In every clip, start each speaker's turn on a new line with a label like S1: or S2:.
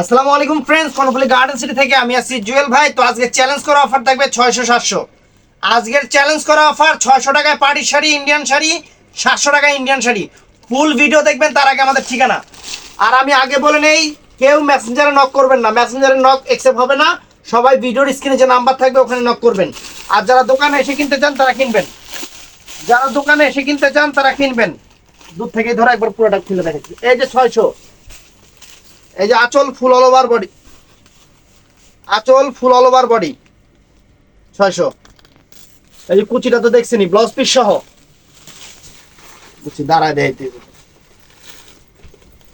S1: আসসালামু আলাইকুম friends Karnaphuli Garden city থেকে আমি আছি জুয়েল ভাই। তো আজকে চ্যালেঞ্জ করা অফার থাকবে ছয়শো সাতশো। আজকের চ্যালেঞ্জ করা অফার ছয়শো টাকায় পার্টি শাড়ি ইন্ডিয়ান শাড়ি, সাতশো টাকায় ইন্ডিয়ান শাড়ি। ফুল ভিডিও দেখবেন, তার আগে আমাদের ঠিকানা। আর আমি আগে বলে নেই, কেউ মেসেঞ্জারে নক করবেন না। মেসেঞ্জারে নক অ্যাকসেপ্ট হবে না। সবাই ভিডিওর স্ক্রিনে যে নাম্বার থাকবে, ওখানে নক করবেন। আর যারা দোকানে এসে কিনতে চান, তারা কিনবেন। যারা দোকানে এসে কিনতে চান, তারা কিনবেন। দূর থেকে ধরো একবার পুরোটা খুলে দেখাচ্ছি এই যে ছয়শো। এই যে আঁচল ফুল অল ওভার বডি আঁচল ফুল অল ওভার বডি ছয়শো। এই যে কুচিটা তো দেখছিনি ব্লাউজ পিস সহ। কুচি দাঁড়ায় দেয়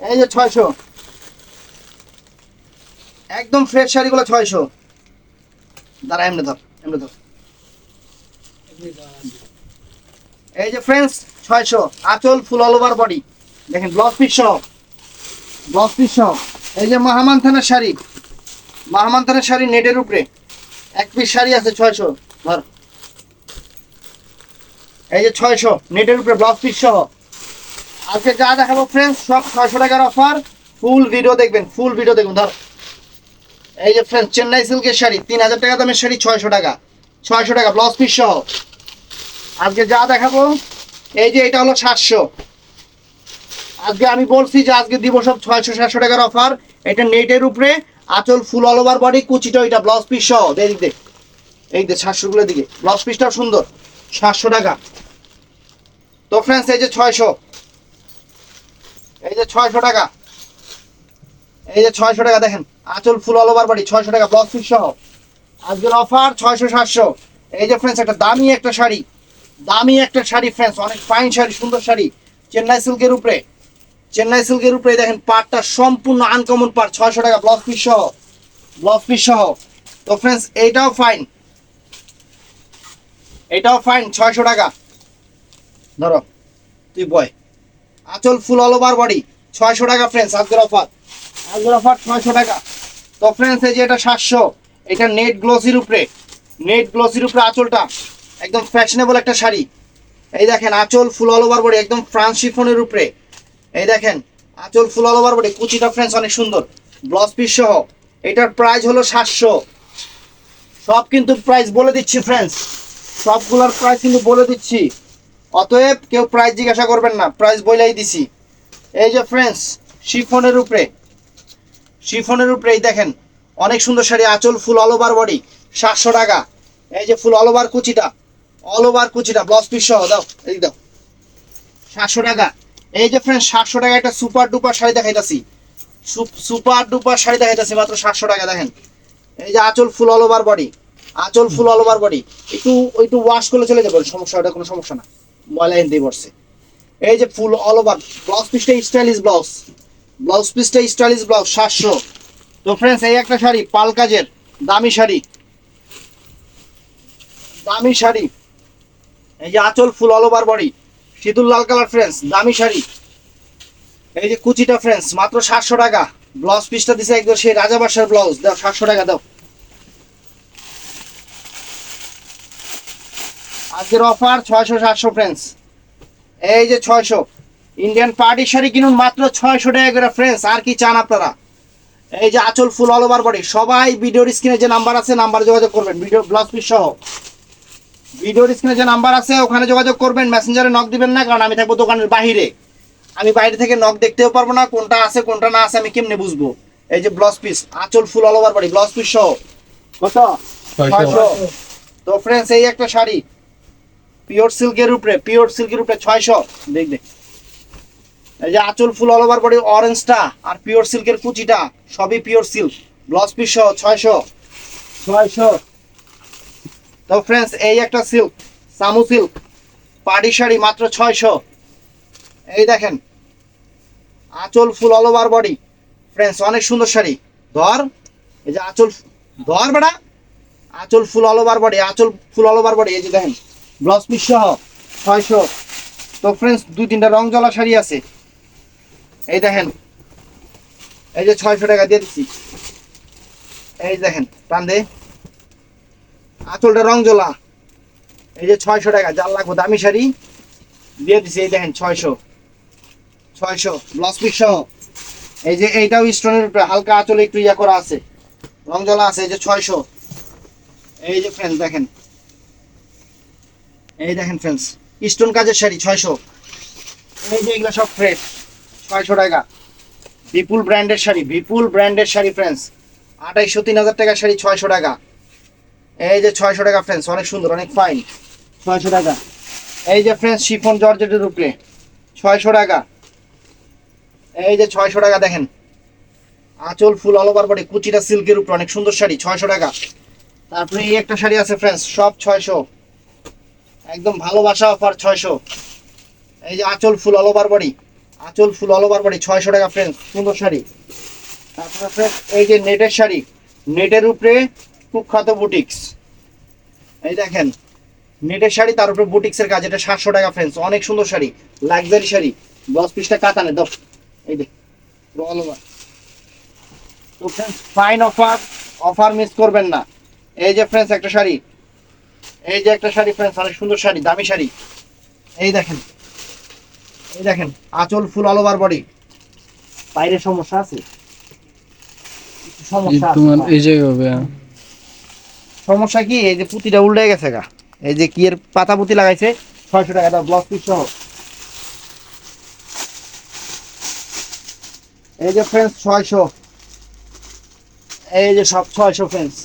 S1: এই যে ছয়শো। একদম ফ্রেশ শাড়িগুলো ছয়শো। দাঁড়া, এমনি ধর এমনি ধর। এই যে ফ্রেন্ডস ছয়শো। আঁচল ফুল অল ওভার বডি দেখেন ব্লাউজ পিস সহ। ব্লাউজ পিস সহ। এই যে মাহামান থানার শাড়ি। মাহামান থানার শাড়ি নেটের উপরে। এক পিস শাড়ি আছে ছয়শো। ধর। এই যে ছয়শো, নেটের উপরে ব্লাউজ পিস সহ। আজকে যা দেখাবো ফ্রেন্ডস সব ছয়শো টাকার অফার ফুল ভিডিও দেখবেন ফুল ভিডিও দেখুন, ধর। এই যে ফ্রেন্ডস চেন্নাই সিল্কের শাড়ি, তিন হাজার টাকা দামের শাড়ি, ছয়শো টাকা। ছয়শো টাকা ব্লাউজ পিস সহ। আজকে যা দেখাবো, এই যে এটা হলো সাতশো। আজকে আমি বলছি যে আজকে দিব সব ছয়শো, সাতশো টাকার অফার এটা নেটের উপরে, আঁচল ফুল অল ওভার বডি কুচিটা এটা ব্লাউজ পিস সহ। এই দিক এই দে সাতশোগুলোর দিকে। ব্লাউজ পিসটাও সুন্দর। সাতশো টাকা। তো ফ্রেন্ডস এই যে ছয়শো। এই যে ছয়শো টাকা। এই যে ছয়শো টাকা, দেখেন। আঁচল ফুল অল ওভার বডি ছয়শো টাকা ব্লাউজ পিস সহ। আজকের অফার ছয়শো, সাতশো। এই যে ফ্রেন্ডস একটা দামি একটা শাড়ি। দামি একটা শাড়ি ফ্রেন্ডস অনেক ফাইন শাড়ি, সুন্দর শাড়ি। চেন্নাই সিল্কের উপরে। চেন্নাই সিল্কের উপরে দেখেন পাটটা সম্পূর্ণ আনকমন পাট ছয়শো টাকা ব্লাউজ পিস সহ ব্লাউজ পিস সহ। তো ফ্রেন্ডস এইটাও ফাইন এটাও ফাইন ছয়শো টাকা। ধরো, তুই বয় আঁচল ফুল অল ওভার বডি ছয়শো টাকা ফ্রেন্ডস আজকের অফার আজকের অফার ছয়শো টাকা। তো ফ্রেন্ডস এই যে এটা সাতশো, এটা নেট গ্লোসির উপরে। নেট গ্লোসির উপরে আঁচলটা, একদম ফ্যাশনেবল একটা শাড়ি। এই দেখেন, আঁচল ফুল অল ওভার বডি একদম ফ্রান্স শিফনের উপরে। এই দেখেন, আঁচল ফুল অল ওভার বডি কুচিটা ফ্রেন্ডস অনেক সুন্দর। ব্লাউজ পিস সহ। এটার প্রাইস হলো সাতশো। সব কিন্তু প্রাইস বলে দিচ্ছি ফ্রেন্ডস সবগুলোর প্রাইস কিন্তু বলে দিচ্ছি। অতএব কেউ প্রাইস জিজ্ঞাসা করবেন না প্রাইস বলেই দিছি। এই যে ফ্রেন্ডস শিফনের উপরে। শিফনের উপরে এই দেখেন, অনেক সুন্দর শাড়ি, আঁচল ফুল অল ওভার বডি সাতশো টাকা। এই যে ফুল অল ওভার কুচিটা অল ওভার কুচিটা ব্লাউজ পিস সহ, দাও, এই দাও। সাতশো টাকা। এই যে ফ্রেন্ড সাতশো টাকা একটা সুপার ডুপার শাড়ি দেখাইতাছি। সুপার ডুপার শাড়ি দেখাইতাছি মাত্র সাতশো টাকা, দেখেন। এই যে আঁচল ফুল অল ওভার বডি আঁচল ফুল অল ওভার বডি একটু একটু ওয়াশ করলে চলে যাবে, সমস্যা, ওটা কোনো সমস্যা না। ময়লা এনতেই পড়ছে এই যে ফুল অল ওভার ব্লাউজ পিসটা স্টাইলিশ ব্লাউজ ব্লাউজ পিসটা স্টাইলিশ ব্লাউজ সাতশো। তো ফ্রেন্ডস এই একটা শাড়ি, পাল কাজের, দামি শাড়ি। দামি শাড়ি। এই যে আঁচল ফুল অল ওভার বডি সিঁদুর লাল কালার ফ্রেন্ডস দামি শাড়ি। এই যে কুচিটা ফ্রেন্ডস মাত্র সাতশো টাকা। ব্লাউজ পিসটা দিছে একদম সেই রাজাবাসার ব্লাউজ দাও, সাতশো টাকা দাও। আজকের অফার ছয়শো, সাতশো ফ্রেন্ডস এই যে ছয়শো। ইন্ডিয়ান পার্টি শাড়ি কিনুন মাত্র ছয়শো টাকা করে ফ্রেন্ডস আর কি চান আপনারা? এই যে আচল ফুল অল ওভার বডি সবাই ভিডিওর স্ক্রিনে যে নাম্বার আছে নাম্বার যোগাযোগ করবেন। ভিডিও ব্লাউজ পিস সহ। ভিডিওর স্ক্রিনে যে নাম্বার আছে ওখানে যোগাযোগ করবেন মেসেঞ্জারে নক দিবেন না কারণ আমি থাকব দোকানের বাহিরে। আমি বাইরে থেকে নক দেখতেও পারব না কোনটা আছে কোনটা না আছে আমি কেমনে বুঝব? এই যে ব্লাউজ পিস আঁচল full all over body blouse piece সহ। কত? ছয়শো। তো ফ্রেন্ডস এই একটা শাড়ি। পিওর সিল্কের উপরে পিওর সিল্কের উপরে ছয়শো। দেখ দেখ। এই যে আঁচল ফুল অল ওভার বডি অরেঞ্জটা আর পিওর সিল্কের কুচিটা সবই পিওর সিল্ক ব্লাউজ পিস সহ ছয়শো। ছয়শো। তো ফ্রেন্ডস এই একটা সিল্ক সামু সিল্ক পাড়ি শাড়ি মাত্র ছয়শো। এই দেখেন, আঁচল full all over body friends অনেক সুন্দর শাড়ি। ধর, এই যে আঁচল, ধর বেড়া আঁচল ফুল অল ওভার বডি আঁচল ফুল অল ওভার বডি এই যে দেখেন ব্লাউজ পিস সহ, ছয়শো। তো ফ্রেন্ডস দুই তিনটা রং জ্বলা শাড়ি আছে। এই দেখেন, এই যে ছয়শো টাকা দিয়ে দিচ্ছি। এই দেখেন, টান দে। আঁচলটা রং জ্বলা এই যে ছয়শো টাকা, যার লাগবো দামি শাড়ি, দিয়ে দিছি এই দেখেন ছয়শো। ছয়শো ব্লাউজ পিস সহ। এই যে এইটাও স্টোনের হালকা আঁচলে একটু ইয়া করা আছে। রং জ্বলা আছে, এই যে ছয়শো। এই যে ফ্রেন্স দেখেন। এই দেখেন ফ্রেন্স স্টোন কাজের শাড়ি, ছয়শো। এই যে এগুলো সব ফ্রেশ ছয়শো টাকা। বিপুল ব্র্যান্ডের শাড়ি বিপুল ব্র্যান্ডের শাড়ি ফ্রেন্ডস আঠাইশো, তিন হাজার টাকার শাড়ি, ছয়শো টাকা। এই যে ছয়শো টাকা ফ্রেন্স অনেক সুন্দর অনেক ফাইন ছয়শো টাকা। এই যে ফ্রেন্ডস শিফন জর্জেটের উপরে। ছয়শো টাকা। এই যে ছয়শো টাকা দেখেন। আঁচল ফুল অল ওভার বডি কুচিটা সিল্কের উপরে অনেক সুন্দর শাড়ি ছয়শো টাকা। তারপরে এই একটা শাড়ি আছে ফ্রেন্স সব ছয়শো। একদম ভালোবাসা অফার ছয়শো। এই যে আঁচল ফুল অল ওভার বডি আঁচল ফুল অল ওভার বডি ছয়শো টাকা ফ্রেন্স সুন্দর শাড়ি। তারপরে friends, এই যে নেটের শাড়ি নেটের উপরে কুখ্যাত বুটিক্স। এই দেখেন, নেটের শাড়ি, তার উপরে বুটিক্সের কাজ, এটা সাতশো টাকা ফ্রেন্ডস অনেক সুন্দর শাড়ি লাক্সারি শাড়ি। দশ পিসটা কাতানে দশ এই দেখ অল ওভার তো friends fine offer offer miss করবেন না। এই যে ফ্রেন্ডস একটা শাড়ি। এই যে একটা শাড়ি ফ্রেন্ডস অনেক সুন্দর শাড়ি, দামি শাড়ি। এই দেখেন এই দেখেন, আঁচল ফুল অল ওভার বডি বাইরে সমস্যা আছে? সমস্যা
S2: তোমার এই জায়গায় হবে হ্যাঁ।
S1: সমস্যা কি? এই যে পুঁতিটা উল্টে গেছে গা। এই যে কি এর পাতা পুঁতি লাগাইছে? ছয়শো টাকা ব্লাউজ পিস সহ। এই যে ফ্রেন্ডস ছয়শো। এই যে সব ছয়শো ফ্রেন্ডস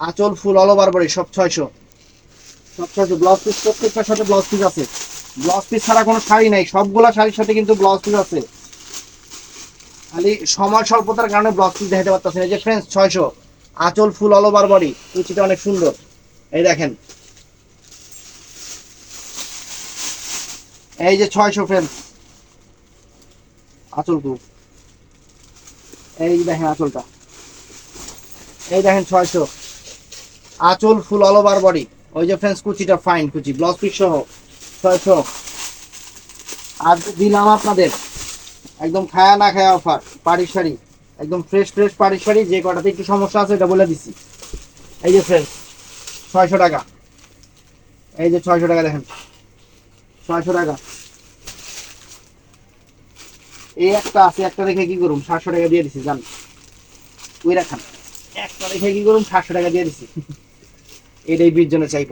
S1: আঁচল ফুল অল ওভার বডি সব ছয়শো। সব ছয়শো ব্লাউজ পিস প্রত্যেকটার সাথে ব্লাউজ পিস আছে। ব্লাউজ পিস ছাড়া কোনো শাড়ি নাই, সবগুলা শাড়ির সাথে কিন্তু ব্লাউজ পিস আছে। খালি সময় স্বল্পতার কারণে ব্লাউজ পিস দেখাতে পারতেছেন। এই যে ফ্রেন্ডস ছয়শো। আঁচল ফুল অল ওভার বডি কুচিটা অনেক সুন্দর। এই দেখেন। এই যে ছয়শো ফ্রেন্ডস আঁচল খুব এই দেখেন আঁচলটা। এই দেখেন ছয়শো। আঁচল ফুল অল ওভার বডি ওই যে ফ্রেন্ডস কুচিটা ফাইন কুচি ব্লাউজ পিস সহ। ছয়শো। আর দিলাম আপনাদের। একদম খায়া না খায়া অফার পাড়ির শাড়ি। একদম ফ্রেশ ফ্রেশ পাড়ির শাড়ি যে কটাতে একটু সমস্যা আছে এটা বলে দিছি। এই যে ফ্রেন্ডস ছয়শো টাকা। এই যে ছয়শো টাকা দেখেন। ছয়শো টাকা। এই একটা আছে, একটা রেখে কি করুন সাতশো টাকা দিয়ে দিছি, জান। ওই রাখান। একটা রেখে কি করুন সাতশো টাকা দিয়ে দিছি। এটাই বিশ জনে চাইব।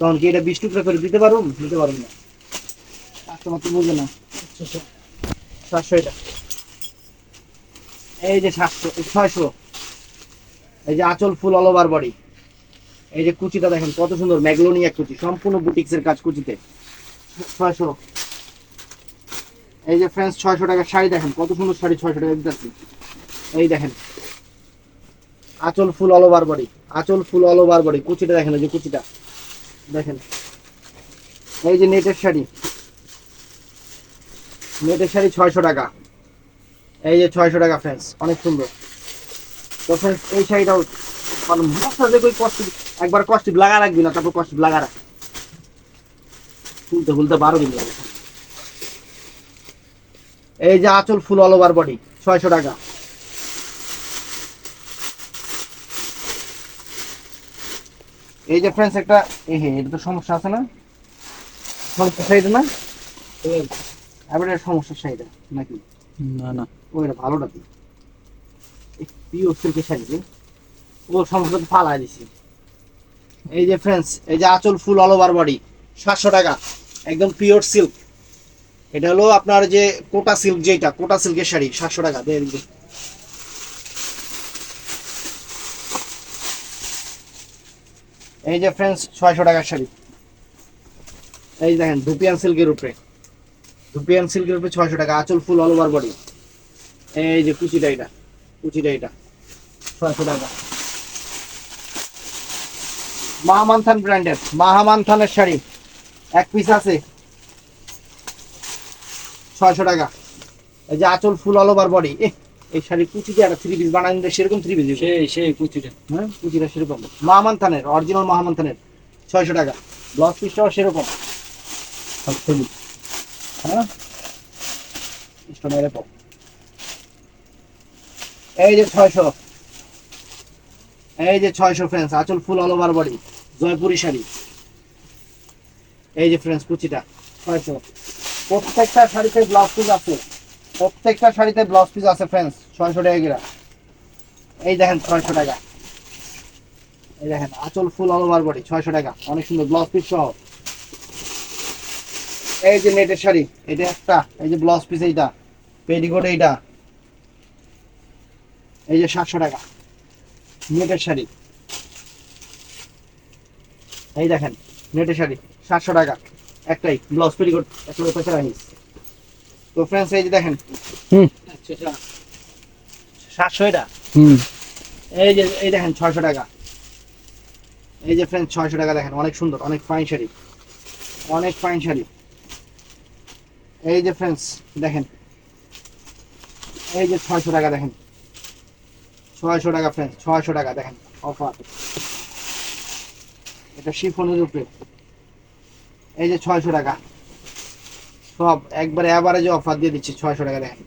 S1: তখন কি এটা বিশ টুকরা করে দিতে পারুম? দিতে পারুম না। কাস্টমার তো বুঝে না। সাতশো এটা। এই যে সাতশো ছয়শো। এই যে আঁচল ফুল অল ওভার বডি এই যে কুচিটা দেখেন, কত সুন্দর, ম্যাগলোনিয়া কুচি, সম্পূর্ণ বুটিক্সের কাজ কুচিতে। ছয়শো। এই যে ফ্রেন্ডস ছয়শো টাকার শাড়ি দেখেন, কত সুন্দর শাড়ি ছয়শো টাকা এই দেখেন। আঁচল ফুল অল ওভার বডি আঁচল ফুল অল ওভার বডি কুচিটা দেখেন, এই যে কুচিটা। দেখেন। এই যে নেটের শাড়ি। নেটের শাড়ি ছয়শো টাকা। এই যে ছয়শো টাকা ফ্রেন্ডস অনেক সুন্দর। তো ফ্রেন্ডস এই শাড়িটাও মানে মশলা কই কষ্ট, একবার কষ্ট লাগা রাখবি না, তারপর কষ্ট লাগা রাখ। খুলতে খুলতে বারো দিন লাগে। এই যে আঁচল ফুল অল ওভার বডি ছয়শো টাকা। এই যে ফ্রেন্ডস একটা, এই হে এটা তো সমস্যা আছে না? সমস্যা সাইড না? এবার সমস্যা সাইড নাকি?
S2: না না।
S1: ওইটা ভালোটা দি পিওর সিল্কের শাড়ি ও সমস্যা তো ফালাই দিছি। এই যে ফ্রেন্ডস এই যে আঁচল ফুল অল ওভার বডি সাতশো টাকা, একদম পিওর সিল্ক এটা হলো আপনার যে কোটা সিল্ক যেটা কোটা সিল্কের শাড়ি, সাতশো টাকা, দিয়ে দিন। এই যে ফ্রেন্ডস ছয়শো টাকার শাড়ি। এই দেখেন ধুপিয়ান সিল্কের উপরে। ধুপিয়ান সিল্কের উপরে ছয়শো টাকা আঁচল ফুল অল ওভার বডি এই যে কুচিটা এটা কুচিটা এটা ছয়শো টাকা। মাহামানথান ব্র্যান্ডের মাহামানথানের শাড়ি এক পিস আছে ছয়শো টাকা। এই যে আঁচল ফুল অল ওভার বডি এই শাড়ি কুচিতে একটা থ্রি পিস বানাই নিলে সেরকম থ্রি পিস
S2: সেই সেই কুচিটা।
S1: হ্যাঁ কুচিটা সেরকম। মাহামান থানের অরিজিনাল মাহামান থানের ছয়শো টাকা। ব্লাউজ পিসটাও সেরকম। হ্যাঁ? স্টোন এরকম এই যে ছয়শো। এই যে ছয়শো ফ্রেন্ডস আঁচল full all over body Jaipuri sari. এই যে ফ্রেন্ডস কুচিটা, ছয়শো। প্রত্যেকটা শাড়িতে ব্লাউজ পিস আছে। প্রত্যেকটা শাড়িতে ব্লাউজ পিস আছে ফ্রেন্ডস ছয়শো টাকা করে। এই দেখেন ছয়শো টাকা। এই দেখেন, আঁচল ফুল অল ওভার বডি ছয়শো টাকা। অনেক সুন্দর ব্লাউজ পিস সহ। এই যে নেটের শাড়ি এটা একটা এই যে ব্লাউজ পিস এইটা পেটিকোট এইটা। এই যে সাতশো টাকা নেটের শাড়ি। এই দেখেন নেটের শাড়ি সাতশো টাকা একটাই ব্লাউজ পেটিকোট একটা পেছনে রাখিস। তো ফ্রেন্ডস এই যে দেখেন
S2: হুম।
S1: সাতশো এটা?
S2: হুম।
S1: এই যে এই দেখেন ছয়শো টাকা। এই যে ফ্রেন্ড ছয়শো টাকা দেখেন অনেক সুন্দর অনেক ফাইন শাড়ি। অনেক ফাইন শাড়ি। এই যে ফ্রেন্ডস দেখেন। এই যে ছয়শো টাকা দেখেন। ছয়শো টাকা ফ্রেন্ডস ছয়শো টাকা দেখেন অফার এটা শিফনের উপরে। এই যে ছয়শো টাকা। সব, একবারে অ্যাভারেজে অফার দিয়ে দিচ্ছি ছয়শো টাকা দেখেন।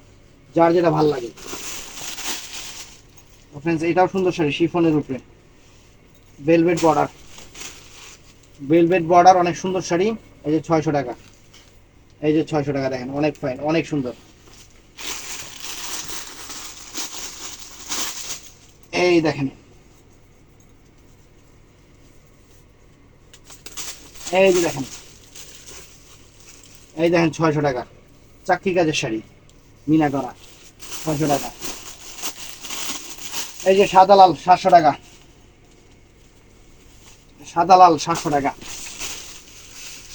S1: যার যেটা ভালো লাগে। ফ্রেন্ডস এটাও সুন্দর শাড়ি, শিফনের উপরে। ভেলভেট বর্ডার ভেলভেট বর্ডার অনেক সুন্দর শাড়ি। এই যে ছয়শো টাকা। এই যে ছয়শো টাকা দেখেন, অনেক ফাইন অনেক সুন্দর। এই দেখেন। এই যে দেখেন। এই দেখেন ছয়শো টাকা। চাকরি কাজের শাড়ি, মিনা করা, ছয়শো টাকা। এই যে সাদা লাল, সাতশো টাকা। সাদা লাল, সাতশো টাকা।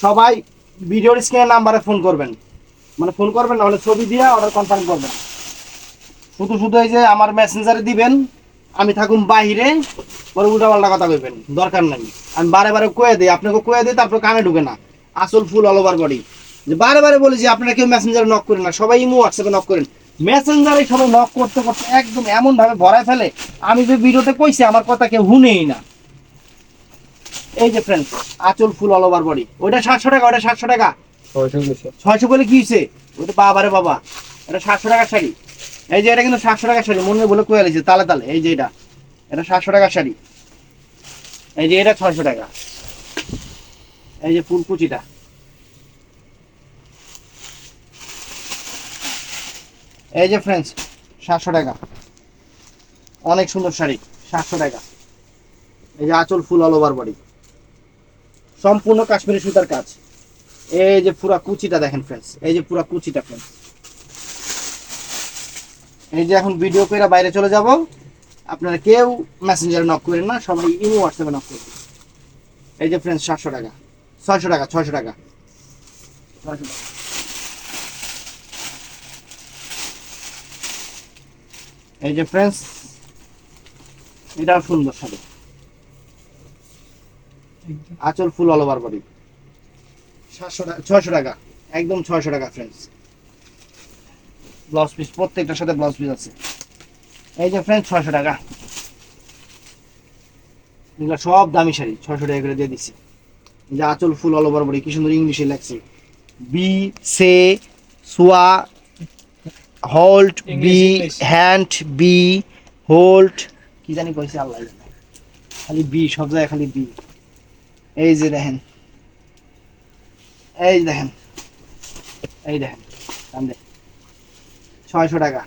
S1: সবাই ভিডিওর স্ক্রিনের নাম্বারে ফোন করবেন। মানে ফোন করবেন না হলে ছবি দিয়ে অর্ডার কনফার্ম করবেন। শুধু শুধু এই যে আমার মেসেঞ্জারে দিবেন, আমি থাকুন বাইরে পরে উল্টাপাল্টা কথা কইবেন, দরকার নাই। আমি বারে বারে কয়ে দিই, আপনাকে কয়ে দিই, তারপর কানে ঢুকে না। আসল ফুল অল ওভার বডি যে বারে বারে বলি যে, আপনারা কেউ মেসেঞ্জারে নক করেন না, সবাই ইমো হোয়াটসঅ্যাপে নক করেন। মেসেঞ্জারে সবাই নক করতে করতে একদম এমন ভাবে ভরায় ফেলে, আমি যে ভিডিওতে কইছি, আমার কথা কেউ হুনেই না। এই যে ফ্রেন্ড আচল ফুল অল ওভার বডি ওইটা সাতশো টাকা ওটা সাতশো টাকা।
S2: ছয়শো
S1: বলে কি হয়েছে ওটা বাবা রে বাবা। এটা সাতশো টাকার শাড়ি। এই যে এটা কিন্তু সাতশো টাকার শাড়ি মনে বলে কয়ে আলিছে তালে তালে। এই যে এটা। এটা সাতশো টাকার শাড়ি। এই যে এটা ছয়শো টাকা। এই যে ফুলকুচিটা এই যে ফ্রেন্ডস সাতশো টাকা। অনেক সুন্দর শাড়ি সাতশো টাকা। এই যে আঁচল ফুল অল ওভার বডি সম্পূর্ণ কাশ্মীরি সুতার কাজ। এই যে পুরা কুচিটা দেখেন ফ্রেন্ডস এই যে পুরা কুচিটা ফ্রেন্ডস এই যে এখন ভিডিও করে বাইরে চলে যাব। আপনারা কেউ মেসেঞ্জারে নক করেন না, সবাই ইমো হোয়াটসঅ্যাপে নক করবেন এই যে ফ্রেন্ডস সাতশো টাকা, ছয়শো টাকা ছয়শো টাকা। টাকা এই যে ফ্রেন্ডস এটাও সুন্দর শাড়ি। আঁচল ফুল অল ওভার বডি সাতশো টাকা ছয়শো টাকা একদম ছয়শো টাকা ফ্রেন্ডস ব্লাউজ পিস প্রত্যেকটার সাথে ব্লাউজ পিস আছে। এই যে ছয়শো টাকা। এগুলো সব দামি শাড়ি ছয়শো টাকা করে দিয়ে দিচ্ছি। এই যে আঁচল ফুল অল ওভার বডি কি সুন্দর ইংলিশে লেখছে। বি সে সোয়া hold be. Hand be hold কি জানি কইছে আল্লাহ জানে। খালি বি সব জায়গায় খালি বি এই যে এই দেখেন। এই দেখেন ছয়শো টাকা।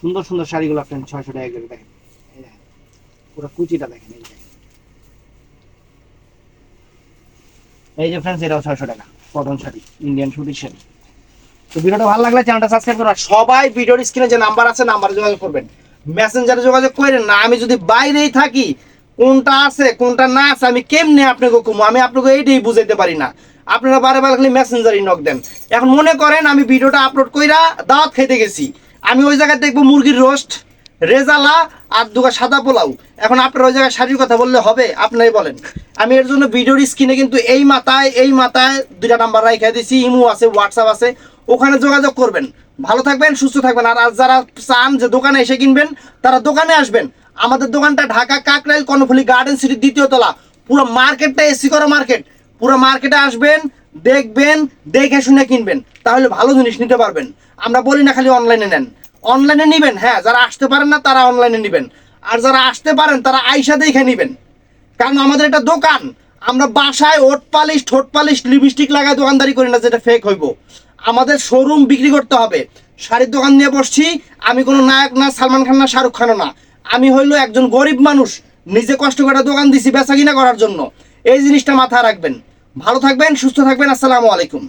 S1: সুন্দর সুন্দর শাড়িগুলো ফ্রেন্ড ছয়শো টাকা করে দেখেন। এই দেখেন, পুরো কুচিটা দেখেন, এই দেখেন। এই যে ফ্রেন্ডস এটাও ছয়শো টাকা কটন শাড়ি ইন্ডিয়ান সুতির শাড়ি। তো ভিডিওটা ভালো লাগলে চ্যানেলটা সাবস্ক্রাইব করুন সবাই ভিডিওর স্ক্রিনে যে নাম্বার আছে নাম্বারে যোগাযোগ করবেন। মেসেঞ্জারে যোগাযোগ করেন না, আমি যদি বাইরেই থাকি কোনটা আছে, কোনটা না আছে, আমি কেমনে আপনাকে কমু? আমি আপনাকে এইটাই বুঝাইতে পারি না। আপনারা বারে বারে খালি মেসেঞ্জারই নক দেন। এখন মনে করেন আমি ভিডিওটা আপলোড কইরা দাওয়াত খেতে গেছি। আমি ওই জায়গায় দেখব মুরগির রোস্ট রেজালা আর দুগা সাদা পোলাও। এখন আপনার ওই জায়গায় শাড়ির কথা বললে হবে? আপনারাই বলেন। আমি এর জন্য ভিডিওর স্ক্রিনে কিন্তু এই মাথায় এই মাথায় দুইটা নাম্বার রাইখা দিছি। ইমো আছে হোয়াটসঅ্যাপ আছে। ওখানে যোগাযোগ করবেন। ভালো থাকবেন, সুস্থ থাকবেন। আর যারা চান যে দোকানে এসে কিনবেন, তারা দোকানে আসবেন। আমাদের দোকানটা ঢাকা কাকরাইল কর্ণফুলি গার্ডেন সিটির দ্বিতীয় তলা। পুরো মার্কেটটা এসি করা মার্কেট পুরো মার্কেটে আসবেন, দেখবেন, দেখে শুনে কিনবেন। তাহলে ভালো জিনিস নিতে পারবেন। আমরা বলি না খালি অনলাইনে নেন। অনলাইনে নিবেন হ্যাঁ যারা আসতে পারেন না তারা অনলাইনে নিবেন। আর যারা আসতে পারেন, তারা আইসা দেখে নিবেন। কারণ আমাদের এটা দোকান। আমরা বাসায় ওট পালিশ, ঠোঁট পালিশ লিপস্টিক লাগায় দোকানদারি করি না যেটা ফেক হইব। আমাদের শোরুম বিক্রি করতে হবে। শাড়ির দোকান নিয়ে বসছি। আমি কোনো নায়ক না, সালমান খান না, শাহরুখ খানও না। আমি হইল একজন গরিব মানুষ, নিজে কষ্ট করে দোকান দিছি, বেচা কিনা করার জন্য। এই জিনিসটা মাথায় রাখবেন। ভালো থাকবেন, সুস্থ থাকবেন, আসসালামু আলাইকুম।